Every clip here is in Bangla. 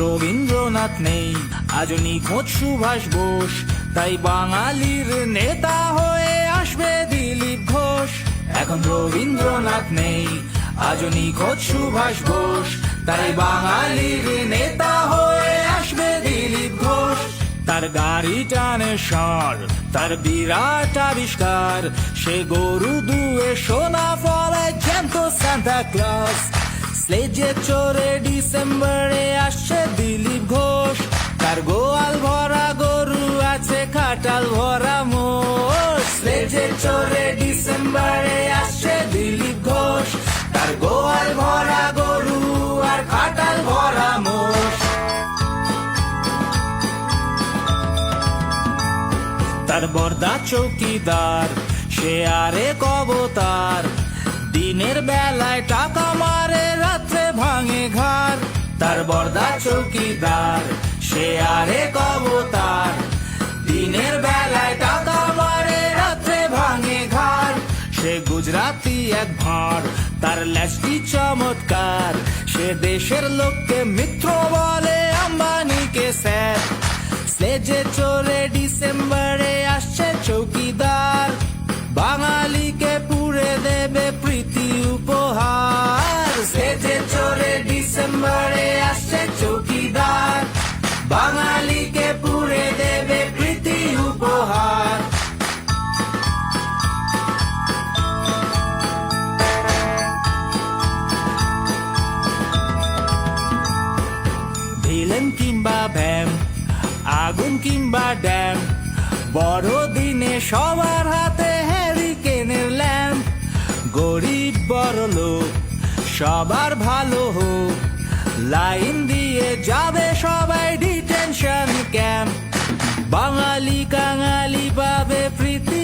রবীন্দ্রনাথ নেই আজ নিখোঁজ সুভাষ বোস। তাই বাঙালির নেতা হয়ে আসবে দিলীপ ঘোষ। এখন রবীন্দ্রনাথ নেই আজ নিখোঁজ সুভাষ বোস। তাই বাঙালির নেতা হয়ে আসবে দিলীপ ঘোষ। তার গাড়ি টানে সর, তার বিরাট আবিষ্কার। সে গরু দুয়ে সোনা ফলে জ্যান্ত সান্তা ক্লাস স্লেজে চড়ে ডিসেম্বরে আসছে দিলীপ ঘোষ। তার গোয়াল ভরা গরু আছে, খাটাল ভরা মোষ। স্লেজে চড়ে ডিসেম্বরে আসছে দিলীপ ঘোষ। তার গোয়াল ভরা গরু আর খাটাল ভরা মোষ। তার বর্দা চৌকিদার, সে আরে কবতার। দিনের বেলায় টাকা চৌকিদার, সে আরে কবতার। দিনের বেলায় টাকা মারে রাত্রে ভাঙে ঘর সে গুজরাতি এক ভাঁড়, তার ল্যাসটি চমৎকার। সে দেশের লোককে মিত্র বলে, আম্বানিকে স্যার। সে যে চড়ে ডিসেম্বরে কিংবা ড্যাম। বড় দিনে সবার হাতে হ্যারিকেনের ল্যাম্প গরিব, বড় লোক, সবার ভালো হোক। লাইন দিয়ে যাবে সবাই ডিটেনশন ক্যাম্প বাঙালি, কাঙালি পাবে প্রীতি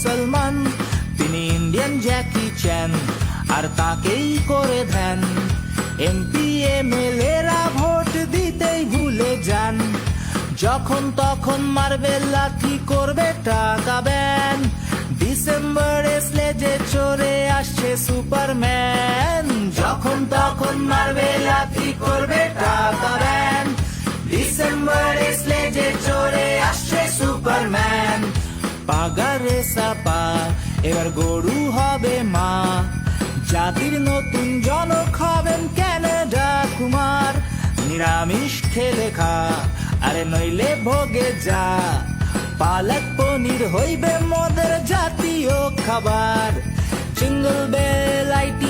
মুসলমান। তিনি ইন্ডিয়ান জ্যাকি চ্যান আর তাকেই করে ধ্যান এমপি এমএলএরা ভোট দিতেই ভুলে যান। যখন তখন মারবে লাঠি করবে, টাকা ব্যান। ডিসেম্বরে স্লেজে চড়ে আসছে সুপারম্যান যখন তখন মারবে, লাথি পাগারে সাপা এবার গরু হবে মা। জাতির নতুন জনক হবেন ক্যানাডা কুমার। নিরামিষ খেলে খা, আরে নইলে ভোগে যা। পালক পনির হইবে মদের জাতীয় খাবার। Single bell IT